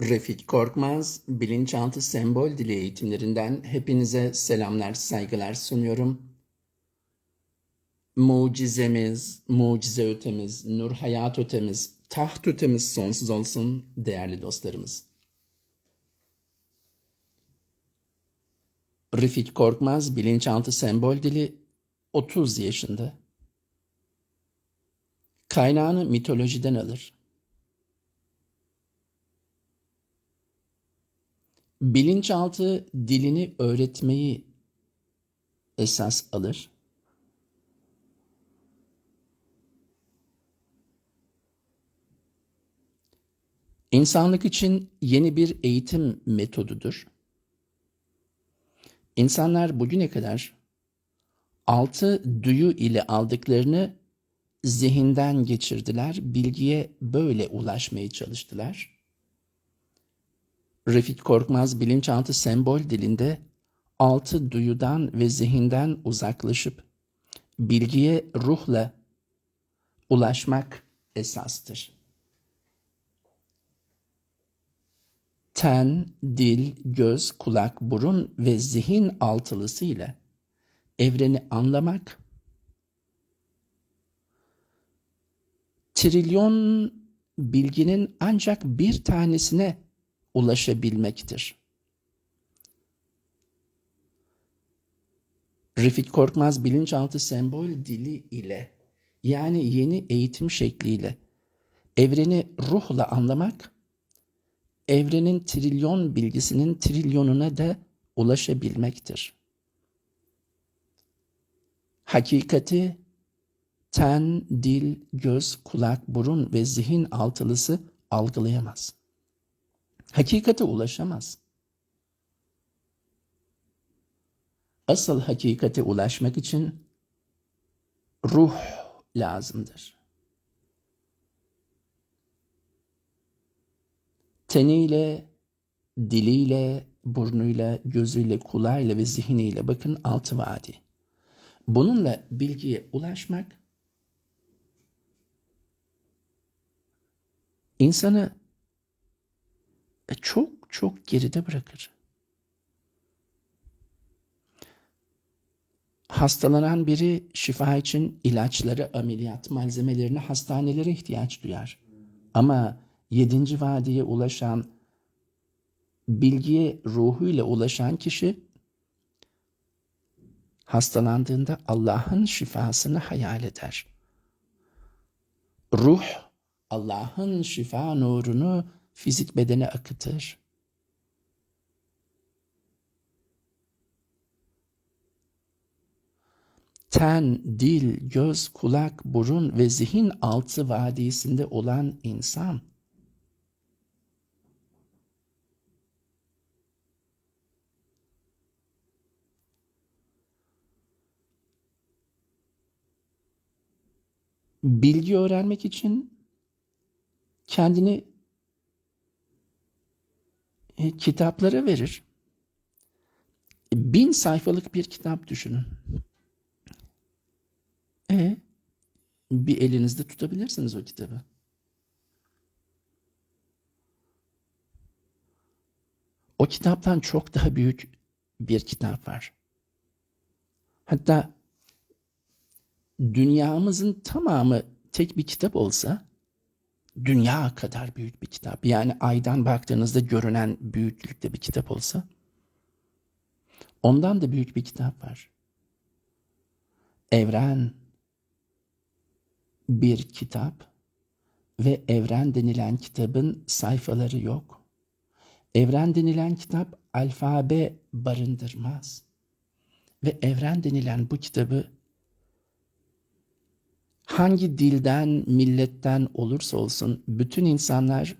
Refik Korkmaz, bilinçaltı sembol dili eğitimlerinden hepinize selamlar, saygılar sunuyorum. Mucizemiz, mucize ötemiz, nur hayat ötemiz, taht ötemiz sonsuz olsun değerli dostlarımız. Refik Korkmaz, bilinçaltı sembol dili 30 yaşında. Kaynağını mitolojiden alır. Bilinçaltı dilini öğretmeyi esas alır. İnsanlık için yeni bir eğitim metodudur. İnsanlar bugüne kadar altı duyu ile aldıklarını zihinden geçirdiler, bilgiye böyle ulaşmaya çalıştılar. Refik Korkmaz bilinçaltı sembol dilinde altı duyudan ve zihinden uzaklaşıp bilgiye ruhla ulaşmak esastır. Ten, dil, göz, kulak, burun ve zihin altılısıyla evreni anlamak, trilyon bilginin ancak bir tanesine ulaşabilmektir. Refik Korkmaz bilinçaltı sembol dili ile yani yeni eğitim şekliyle evreni ruhla anlamak, evrenin trilyon bilgisinin trilyonuna da ulaşabilmektir. Hakikati ten, dil, göz, kulak, burun ve zihin altılısı algılayamaz. Hakikate ulaşamaz. Asıl hakikate ulaşmak için ruh lazımdır. Teniyle, diliyle, burnuyla, gözüyle, kulağıyla ve zihniyle bakın altı vadi. Bununla bilgiye ulaşmak insanı çok çok geride bırakır. Hastalanan biri şifa için ilaçları, ameliyat malzemelerine, hastanelere ihtiyaç duyar. Ama yedinci vadiye ulaşan, bilgiye ruhuyla ulaşan kişi hastalandığında Allah'ın şifasını hayal eder. Ruh Allah'ın şifa nurunu fizik bedene akıtır. Ten, dil, göz, kulak, burun ve zihin altı vadisinde olan insan bilgi öğrenmek için kendini e, kitaplara verir. Bin sayfalık bir kitap düşünün. E bir elinizde tutabilirsiniz o kitabı. O kitaptan çok daha büyük bir kitap var. Hatta dünyamızın tamamı tek bir kitap olsa dünya kadar büyük bir kitap. Yani aydan baktığınızda görünen büyüklükte bir kitap olsa ondan da büyük bir kitap var. Evren bir kitap ve evren denilen kitabın sayfaları yok. Evren denilen kitap alfabe barındırmaz. Ve evren denilen bu kitabı hangi dilden, milletten olursa olsun bütün insanlar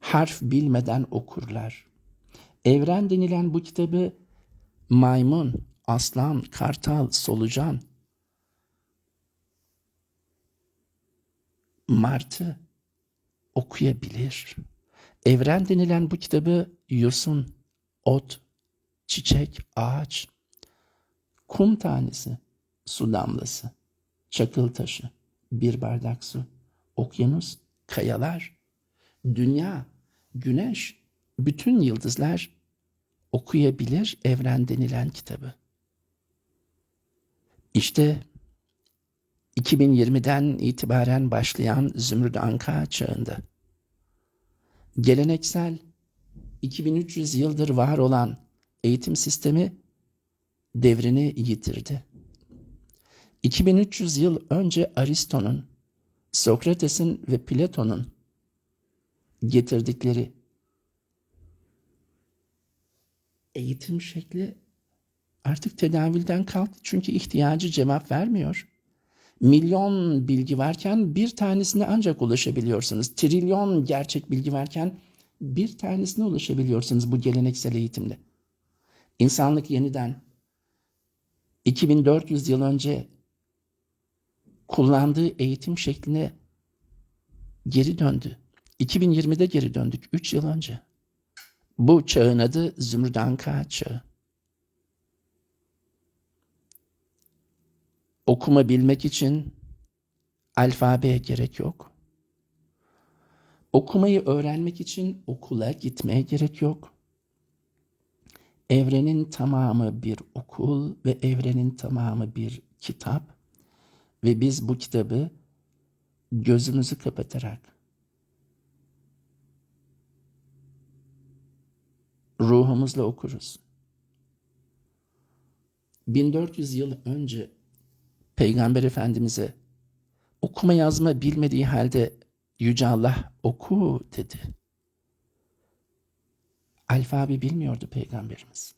harf bilmeden okurlar. Evren denilen bu kitabı maymun, aslan, kartal, solucan, martı okuyabilir. Evren denilen bu kitabı yosun, ot, çiçek, ağaç, kum tanesi, su damlası çakıl taşı, bir bardak su, okyanus, kayalar, dünya güneş, bütün yıldızlar okuyabilir evren denilen kitabı. İşte 2020'den itibaren başlayan Zümrüt Anka çağında geleneksel 2300 yıldır var olan eğitim sistemi devrini yitirdi. 2300 yıl önce Aristo'nun, Sokrates'in ve Platon'un getirdikleri eğitim şekli artık tedavülden kalktı. Çünkü ihtiyacı cevap vermiyor. Milyon bilgi varken bir tanesine ancak ulaşabiliyorsunuz. Trilyon gerçek bilgi varken bir tanesine ulaşabiliyorsunuz bu geleneksel eğitimde. İnsanlık yeniden 2400 yıl önce kullandığı eğitim şekline geri döndü. 2020'de geri döndük 3 yıl önce. Bu çağın adı Zümrüdanka çağı. Okuma bilmek için alfabeye gerek yok. Okumayı öğrenmek için okula gitmeye gerek yok. Evrenin tamamı bir okul ve evrenin tamamı bir kitap ve biz bu kitabı gözümüzü kapatarak ruhumuzla okuruz. 1400 yıl önce Peygamber Efendimiz'e okuma yazma bilmediği halde Yüce Allah oku dedi. Alfabe bilmiyordu Peygamberimiz.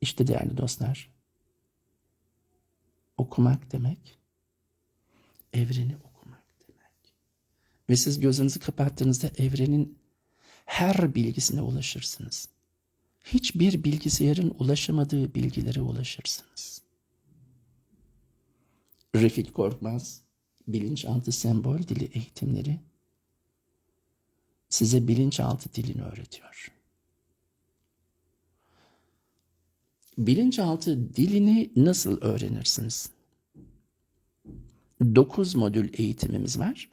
İşte değerli dostlar, okumak demek, evreni okumak demek. Ve siz gözünüzü kapattığınızda evrenin her bilgisine ulaşırsınız. Hiçbir bilgisayarın ulaşamadığı bilgilere ulaşırsınız. Refik Korkmaz, bilinçaltı sembol dili eğitimleri size bilinçaltı dilini öğretiyor. Bilinçaltı dilini nasıl öğrenirsiniz? 9 modül eğitimimiz var.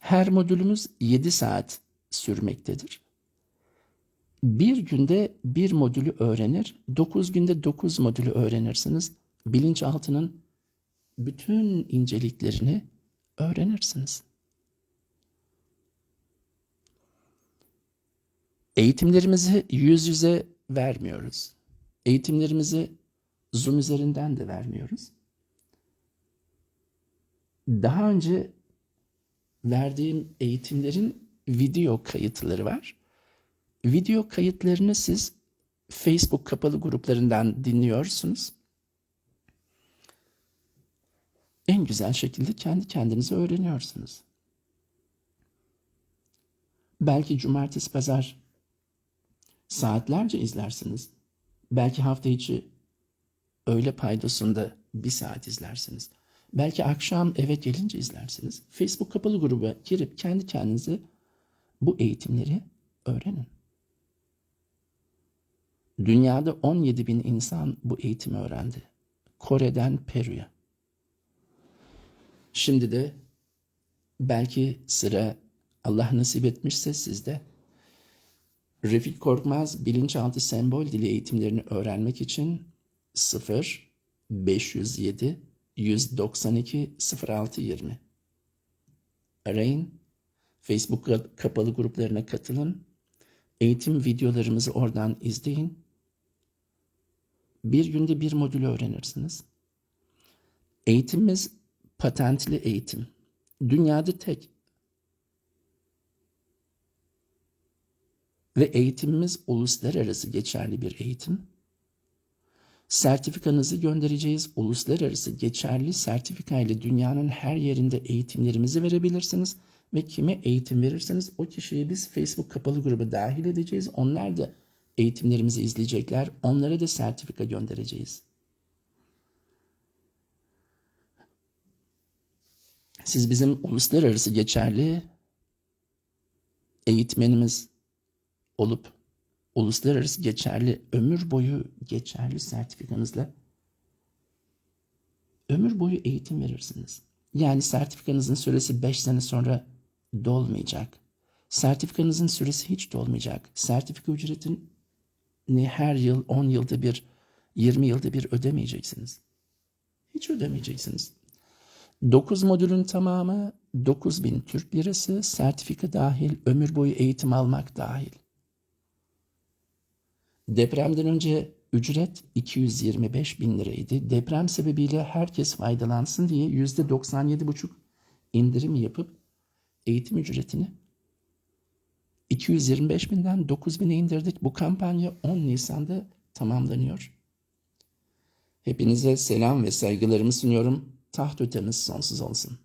Her modülümüz 7 saat sürmektedir. Bir günde bir modülü öğrenir, 9 günde 9 modülü öğrenirsiniz. Bilinçaltının bütün inceliklerini öğrenirsiniz. Eğitimlerimizi yüz yüze vermiyoruz. Eğitimlerimizi Zoom üzerinden de vermiyoruz. Daha önce verdiğim eğitimlerin video kayıtları var. Video kayıtlarını siz Facebook kapalı gruplarından dinliyorsunuz. En güzel şekilde kendi kendinize öğreniyorsunuz. Belki cumartesi pazar saatlerce izlersiniz. Belki hafta içi öğle paydasında bir saat izlersiniz. Belki akşam eve gelince izlersiniz. Facebook kapalı gruba girip kendi kendinize bu eğitimleri öğrenin. Dünyada 17 bin insan bu eğitimi öğrendi. Kore'den Peru'ya. Şimdi de belki sıra Allah nasip etmişse sizde Refik Korkmaz bilinçaltı sembol dili eğitimlerini öğrenmek için 0 507 192 06 20 arayın. Facebook kapalı gruplarına katılın. Eğitim videolarımızı oradan izleyin. Bir günde bir modülü öğrenirsiniz. Eğitimimiz patentli eğitim. Dünyada tek. Ve eğitimimiz uluslararası geçerli bir eğitim. Sertifikanızı göndereceğiz. Uluslararası geçerli sertifika ile dünyanın her yerinde eğitimlerimizi verebilirsiniz. Ve kime eğitim verirseniz o kişiyi biz Facebook kapalı gruba dahil edeceğiz. Onlar da eğitimlerimizi izleyecekler. Onlara da sertifika göndereceğiz. Siz bizim uluslararası geçerli eğitmenimiz olup uluslararası geçerli ömür boyu geçerli sertifikanızla ömür boyu eğitim verirsiniz. Yani sertifikanızın süresi 5 sene sonra dolmayacak. Sertifikanızın süresi hiç dolmayacak. Sertifika ücretini her yıl 10 yılda bir 20 yılda bir ödemeyeceksiniz. Hiç ödemeyeceksiniz. 9 modülün tamamı 9000 Türk lirası, sertifika dahil, ömür boyu eğitim almak dahil. Depremden önce ücret 225 bin liraydı. Deprem sebebiyle herkes faydalansın diye %97,5 indirim yapıp eğitim ücretini 225 binden 9 bine indirdik. Bu kampanya 10 Nisan'da tamamlanıyor. Hepinize selam ve saygılarımı sunuyorum. Taht ötemiz sonsuz olsun.